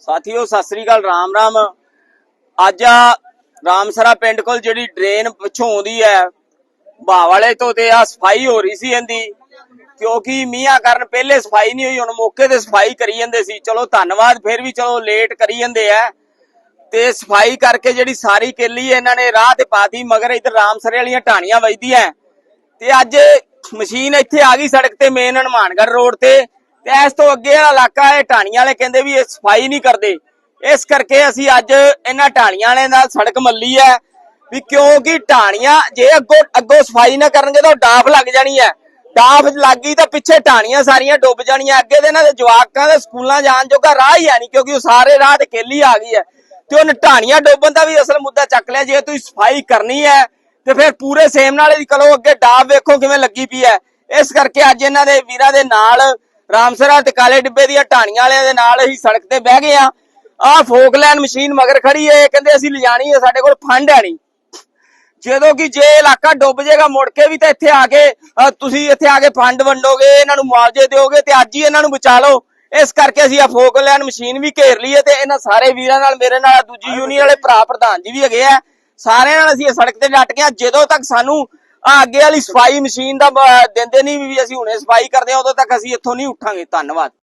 ਸਾਥੀਓ, ਸਤਿ ਸ੍ਰੀ ਅਕਾਲ, ਰਾਮ ਰਾਮ। ਅੱਜ ਆ ਰਾਮਸਰਾ ਪਿੰਡ ਕੋਲ ਜਿਹੜੀ ਡਰੇਨ ਪਿੱਛੋਂ ਆਉਂਦੀ ਹੈ ਭਾ ਵਾਲੇ ਤੋਂ ਤੇ ਆ ਸਫ਼ਾਈ ਹੋ ਰਹੀ ਸੀ ਇਹਦੀ, ਕਿਉਂਕਿ ਮੀਂਹਾਂ ਕਾਰਨ ਪਹਿਲੇ ਸਫ਼ਾਈ ਨਹੀਂ ਹੋਈ, ਹੁਣ ਮੌਕੇ ਤੇ ਸਫ਼ਾਈ ਕਰੀ ਜਾਂਦੇ ਸੀ। ਚਲੋ, ਧੰਨਵਾਦ, ਫਿਰ ਵੀ ਚਲੋ ਲੇਟ ਕਰੀ ਜਾਂਦੇ ਆ ਤੇ ਸਫ਼ਾਈ ਕਰਕੇ ਜਿਹੜੀ ਸਾਰੀ ਕੇਲੀ ਇਹਨਾਂ ਨੇ ਰਾਹ ਤੇ ਪਾਤੀ ਮਗਰ ਇਧਰ ਰਾਮਸਰੇ ਵਾਲੀਆਂ ਢਾਣੀਆਂ ਵੱਜਦੀਆਂ ਤੇ ਅੱਜ ਮਸ਼ੀਨ ਇੱਥੇ ਆ ਗਈ ਸੜਕ ਤੇ ਮੇਨ ਹਨੂਮਾਨਗੜ੍ਹ ਰੋਡ ਤੇ। ਤੇ ਇਸ ਤੋਂ ਅੱਗੇ ਵਾਲਾ ਇਲਾਕਾ ਇਹ ਢਾਣੀਆਂ ਵਾਲੇ ਕਹਿੰਦੇ ਵੀ ਇਹ ਸਫ਼ਾਈ ਨਹੀਂ ਕਰਦੇ। ਇਸ ਕਰਕੇ ਅਸੀਂ ਅੱਜ ਇਹਨਾਂ ਢਾਣੀਆਂ ਵਾਲਿਆਂ ਨਾਲ ਸੜਕ ਮੱਲੀ ਹੈ ਵੀ ਕਿਉਂਕਿ ਢਾਣੀਆਂ ਜੇ ਅੱਗੋਂ ਅੱਗੋਂ ਸਫ਼ਾਈ ਨਾ ਕਰਨਗੇ ਤਾਂ ਉਹ ਡਾਫ ਲੱਗ ਜਾਣੀ ਹੈ। ਡਾਫ ਲੱਗ ਗਈ ਤਾਂ ਪਿੱਛੇ ਢਾਣੀਆਂ ਸਾਰੀਆਂ ਡੁੱਬ ਜਾਣੀਆਂ। ਅੱਗੇ ਦੇ ਇਹਨਾਂ ਦੇ ਜਵਾਕਾਂ ਦੇ ਸਕੂਲਾਂ ਜਾਣ ਜੋਗਾ ਰਾਹ ਹੀ ਹੈ ਨਹੀਂ ਕਿਉਂਕਿ ਉਹ ਸਾਰੇ ਰਾਹ ਤੇ ਕੇਲੀ ਆ ਗਈ ਹੈ। ਤੇ ਉਹਨ ਢਾਣੀਆਂ ਡੋਬਣ ਦਾ ਵੀ ਅਸਲ ਮੁੱਦਾ ਚੱਕ ਲਿਆ। ਜੇ ਤੁਸੀਂ ਸਫ਼ਾਈ ਕਰਨੀ ਹੈ ਤੇ ਫਿਰ ਪੂਰੇ ਸੇਮ ਨਾਲੇ ਦੀ ਕਰੋ। ਅੱਗੇ ਡਾਬ ਵੇਖੋ ਕਿਵੇਂ ਲੱਗੀ ਪਈ ਹੈ। ਇਸ ਕਰਕੇ ਅੱਜ ਇਹਨਾਂ ਦੇ ਵੀਰਾਂ ਦੇ ਨਾਲ ਰਾਮਸਰਾ ਤੇ ਕਾਲੇ ਡਿੱਬੇ ਦੀਆਂ ਢਾਣੀਆਂ ਵਾਲਿਆਂ ਦੇ ਨਾਲ ਅਸੀਂ ਸੜਕ ਤੇ ਬਹਿ ਗਏ ਆ ਆਹ ਫੋਕਲੈਂਡ ਮਸ਼ੀਨ ਮਗਰ ਖੜੀ ਏ। ਕਹਿੰਦੇ ਅਸੀਂ ਲਿਜਾਣੀ ਹੈ ਸਾਡੇ ਕੋਲ ਫੰਡ ਹੈ ਨਹੀਂ। ਜਦੋਂ ਕਿ ਜੇ ਇਲਾਕਾ ਡੁੱਬ ਜਾਏਗਾ ਮੁੜ ਕੇ ਵੀ ਤਾਂ ਇੱਥੇ ਆ ਕੇ ਤੁਸੀਂ ਇੱਥੇ ਆ ਕੇ ਫੰਡ ਵੰਡੋਗੇ ਇਹਨਾਂ ਨੂੰ ਮੁਆਵਜ਼ੇ ਦਿਓਗੇ ਤੇ ਅੱਜ ਹੀ ਇਹਨਾਂ ਨੂੰ ਬਚਾ ਲਓ। ਇਸ ਕਰਕੇ ਅਸੀਂ ਆ ਫੋਕਲੈਂਡ ਮਸ਼ੀਨ ਵੀ ਘੇਰ ਲਈ ਤੇ ਇਹਨਾਂ ਸਾਰੇ ਵੀਰਾਂ ਨਾਲ ਮੇਰੇ ਨਾਲ ਦੂਜੀ ਯੂਨੀਅਨ ਵਾਲੇ ਭਰਾ ਪ੍ਰਧਾਨ ਜੀ ਵੀ ਹੈਗੇ ਆ। ਸਾਰਿਆਂ ਨਾਲ ਅਸੀਂ ਇਹ ਸੜਕ ਤੇ ਡਟ ਗਏ। ਜਦੋਂ ਤੱਕ ਸਾਨੂੰ ਆ ਅੱਗੇ ਵਾਲੀ ਸਫ਼ਾਈ ਮਸ਼ੀਨ ਦਾ ਦਿੰਦੇ ਨਹੀਂ ਵੀ ਅਸੀਂ ਹੁਣੇ ਸਫ਼ਾਈ ਕਰਦੇ ਹਾਂ, ਉਦੋਂ ਤੱਕ ਅਸੀਂ ਇੱਥੋਂ ਨਹੀਂ ਉੱਠਾਂਗੇ। ਧੰਨਵਾਦ।